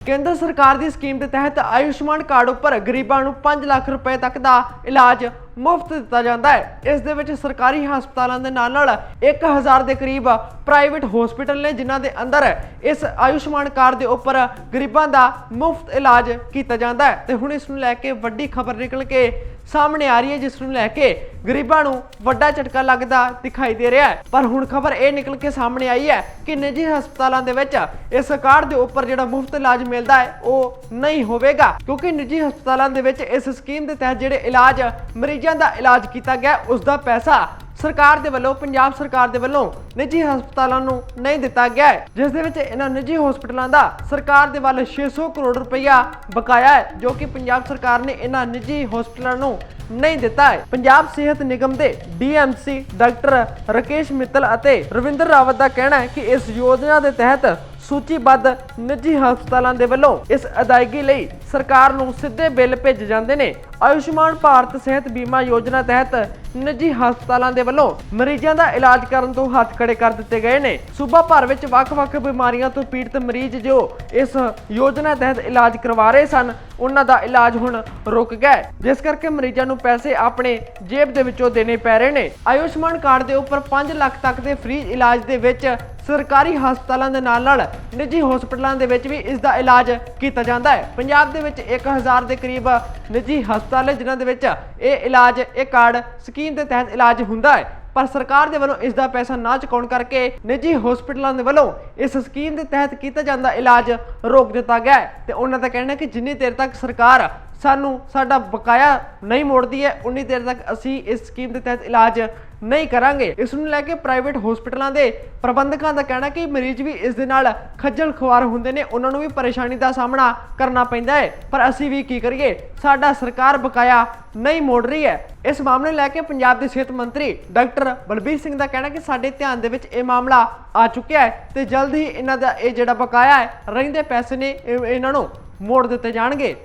ਕੇਂਦਰ ਸਰਕਾਰ ਦੀ ਸਕੀਮ ਦੇ ਤਹਿਤ ਆਯੁਸ਼ਮਾਨ ਕਾਰਡ ਉੱਪਰ ਗਰੀਬਾਂ ਨੂੰ 5 ਲੱਖ ਰੁਪਏ ਤੱਕ ਦਾ ਇਲਾਜ ਮੁਫਤ ਦਿੱਤਾ ਜਾਂਦਾ ਹੈ। ਇਸ ਦੇ ਵਿੱਚ ਸਰਕਾਰੀ ਹਸਪਤਾਲਾਂ ਦੇ ਨਾਲ ਨਾਲ 1000 ਦੇ ਕਰੀਬ ਪ੍ਰਾਈਵੇਟ ਹਸਪੀਟਲ ਨੇ ਜਿਨ੍ਹਾਂ ਦੇ ਅੰਦਰ ਇਸ ਆਯੁਸ਼ਮਾਨ ਕਾਰਡ ਦੇ ਉੱਪਰ ਗਰੀਬਾਂ ਦਾ ਮੁਫਤ ਇਲਾਜ ਕੀਤਾ ਜਾਂਦਾ ਹੈ। ਤੇ ਹੁਣ ਇਸ ਨੂੰ ਲੈ ਕੇ ਵੱਡੀ ਖਬਰ ਨਿਕਲ ਕੇ ਸਾਹਮਣੇ ਆ ਰਹੀ ਹੈ, ਜਿਸ ਨੂੰ ਲੈ ਕੇ ਗਰੀਬਾਂ ਨੂੰ ਵੱਡਾ ਝਟਕਾ ਲੱਗਦਾ ਦਿਖਾਈ ਦੇ ਰਿਹਾ ਹੈ। ਪਰ ਹੁਣ ਖਬਰ ਇਹ ਨਿਕਲ ਕੇ ਸਾਹਮਣੇ ਆਈ ਹੈ ਕਿ ਨਿੱਜੀ ਹਸਪਤਾਲਾਂ ਦੇ ਵਿੱਚ ਇਸ ਕਾਰਡ ਦੇ ਉੱਪਰ ਜਿਹੜਾ ਮੁਫਤ ਇਲਾਜ ਮਿਲਦਾ ਹੈ, ਉਹ ਨਹੀਂ ਹੋਵੇਗਾ। ਕਿਉਂਕਿ ਨਿੱਜੀ ਹਸਪਤਾਲਾਂ ਦੇ ਵਿੱਚ ਇਸ ਸਕੀਮ ਦੇ ਤਹਿਤ ਜਿਹੜੇ ਇਲਾਜ ਮਰੀਜ਼ਾਂ ਦਾ ਇਲਾਜ ਕੀਤਾ ਗਿਆ, ਉਸ ਦਾ ਪੈਸਾ ਸਰਕਾਰ ਦੇ ਵੱਲੋਂ, ਪੰਜਾਬ ਸਰਕਾਰ ਦੇ ਵੱਲੋਂ ਨਿੱਜੀ ਹਸਪਤਾਲਾਂ ਨੂੰ ਨਹੀਂ ਦਿੱਤਾ ਗਿਆ ਹੈ, ਜਿਸ ਦੇ ਵਿੱਚ ਇਹਨਾਂ ਨਿੱਜੀ ਹਸਪਤਾਲਾਂ ਦਾ ਸਰਕਾਰ ਦੇ ਵੱਲ 600 ਕਰੋੜ ਰੁਪਇਆ ਬਕਾਇਆ ਹੈ, ਜੋ ਕਿ ਪੰਜਾਬ ਸਰਕਾਰ ਨੇ ਇਹਨਾਂ ਨਿੱਜੀ ਹਸਪਤਾਲਾਂ ਨੂੰ ਨਹੀਂ ਦਿੱਤਾ ਹੈ। ਪੰਜਾਬ ਸਿਹਤ ਨਿਗਮ ਦੇ ਡੀਐਮਸੀ ਡਾਕਟਰ ਰਕੇਸ਼ ਮਿੱਤਲ ਅਤੇ ਰਵਿੰਦਰ ਰਾਵਤ ਦਾ ਕਹਿਣਾ ਹੈ ਕਿ ਇਸ ਯੋਜਨਾ ਦੇ ਤਹਿਤ ਸੂਚੀਬੱਧ ਨਿੱਜੀ ਹਸਪਤਾਲਾਂ ਦੇ ਵੱਲੋਂ ਇਸ ਅਦਾਇਗੀ ਲਈ ਸਰਕਾਰ ਨੂੰ ਸਿੱਧੇ ਬਿੱਲ ਭੇਜੇ ਜਾਂਦੇ ਨੇ। ਆਯੁਸ਼ਮਾਨ ਭਾਰਤ ਸਿਹਤ ਬੀਮਾ ਯੋਜਨਾ ਤਹਿਤ ਨਿੱਜੀ ਹਸਪਤਾਲਾਂ ਦੇ ਵੱਲੋਂ ਮਰੀਜ਼ਾਂ ਦਾ ਇਲਾਜ ਕਰਨ ਤੋਂ ਹੱਥ ਖੜੇ ਕਰ ਦਿੱਤੇ ਗਏ ਨੇ। ਸੂਬਾ ਭਰ ਵਿੱਚ ਵੱਖ-ਵੱਖ ਬਿਮਾਰੀਆਂ ਤੋਂ ਪੀੜਤ ਮਰੀਜ਼ ਜੋ ਇਸ ਯੋਜਨਾ ਤਹਿਤ ਇਲਾਜ ਕਰਵਾ ਰਹੇ ਸਨ, ਉਹਨਾਂ ਦਾ ਇਲਾਜ ਹੁਣ ਰੁਕ ਗਿਆ ਜਿਸ ਕਰਕੇ ਮਰੀਜ਼ਾਂ ਨੂੰ ਪੈਸੇ ਆਪਣੇ ਜੇਬ ਦੇ ਵਿੱਚੋਂ ਦੇਣੇ ਪੈ ਰਹੇ ਨੇ। ਆਯੁਸ਼ਮਾਨ ਕਾਰਡ ਦੇ ਉੱਪਰ 5 ਲੱਖ ਤੱਕ ਦੇ ਫ੍ਰੀ ਇਲਾਜ ਦੇ ਵਿੱਚ ਸਰਕਾਰੀ ਹਸਪਤਾਲਾਂ ਦੇ ਨਾਲ ਨਾਲ ਨਿੱਜੀ ਹਸਪਤਾਲਾਂ ਦੇ ਵਿੱਚ ਵੀ ਇਸ ਦਾ ਇਲਾਜ ਕੀਤਾ ਜਾਂਦਾ ਹੈ। ਪੰਜਾਬ ਦੇ ਵਿੱਚ 1000 ਦੇ ਕਰੀਬ ਨਿੱਜੀ ਹਸਪਤਾਲ ਹੈ ਜਿਨ੍ਹਾਂ ਦੇ ਵਿੱਚ ਇਹ ਇਲਾਜ, ਇਹ ਕਾਰਡ ਸਕੀਮ ਦੇ ਤਹਿਤ ਇਲਾਜ ਹੁੰਦਾ ਹੈ। ਪਰ ਸਰਕਾਰ ਦੇ ਵੱਲੋਂ ਇਸ ਦਾ ਪੈਸਾ ਨਾ ਚੁਕਾਉਣ ਕਰਕੇ ਨਿੱਜੀ ਹਸਪਤਾਲਾਂ ਦੇ ਵੱਲੋਂ ਇਸ ਸਕੀਮ ਦੇ ਤਹਿਤ ਕੀਤਾ ਜਾਂਦਾ ਇਲਾਜ ਰੋਕ ਦਿੱਤਾ ਗਿਆ ਹੈ। ਤੇ ਉਹਨਾਂ ਦਾ ਕਹਿਣਾ ਹੈ ਕਿ ਜਿੰਨੀ ਦੇਰ ਤੱਕ ਸਰਕਾਰ ਸਾਨੂੰ ਸਾਡਾ ਬਕਾਇਆ ਨਹੀਂ ਮੋੜਦੀ ਹੈ, ਉਨੀ ਦੇਰ ਤੱਕ ਅਸੀਂ ਇਸ ਸਕੀਮ ਦੇ ਤਹਿਤ ਇਲਾਜ ਨਹੀਂ ਕਰਾਂਗੇ। ਇਸ ਨੂੰ ਲੈ ਕੇ ਪ੍ਰਾਈਵੇਟ ਹਸਪਤਾਲਾਂ ਦੇ ਪ੍ਰਬੰਧਕਾਂ ਦਾ ਕਹਿਣਾ ਕਿ ਮਰੀਜ਼ ਵੀ ਇਸ ਦੇ ਨਾਲ ਖੱਜਲ ਖੁਆਰ ਹੁੰਦੇ ਨੇ, ਉਹਨਾਂ ਨੂੰ ਵੀ ਪਰੇਸ਼ਾਨੀ ਦਾ ਸਾਹਮਣਾ ਕਰਨਾ ਪੈਂਦਾ ਹੈ। ਪਰ ਅਸੀਂ ਵੀ ਕੀ ਕਰੀਏ, ਸਾਡਾ ਸਰਕਾਰ ਬਕਾਇਆ ਨਹੀਂ ਮੋੜ ਰਹੀ ਹੈ। ਇਸ ਮਾਮਲੇ ਨੂੰ ਲੈ ਕੇ ਪੰਜਾਬ ਦੇ ਸਿਹਤ ਮੰਤਰੀ ਡਾਕਟਰ ਬਲਬੀਰ ਸਿੰਘ ਦਾ ਕਹਿਣਾ ਕਿ ਸਾਡੇ ਧਿਆਨ ਦੇ ਵਿੱਚ ਇਹ ਮਾਮਲਾ ਆ ਚੁੱਕਿਆ ਹੈ ਤੇ ਜਲਦ ਹੀ ਇਹਨਾਂ ਦਾ ਇਹ ਜਿਹੜਾ ਬਕਾਇਆ ਹੈ, ਰਹਿੰਦੇ ਪੈਸੇ ਨੇ, ਇਹ- ਇਹਨਾਂ ਨੂੰ ਮੋੜ ਦਿੱਤੇ ਜਾਣਗੇ।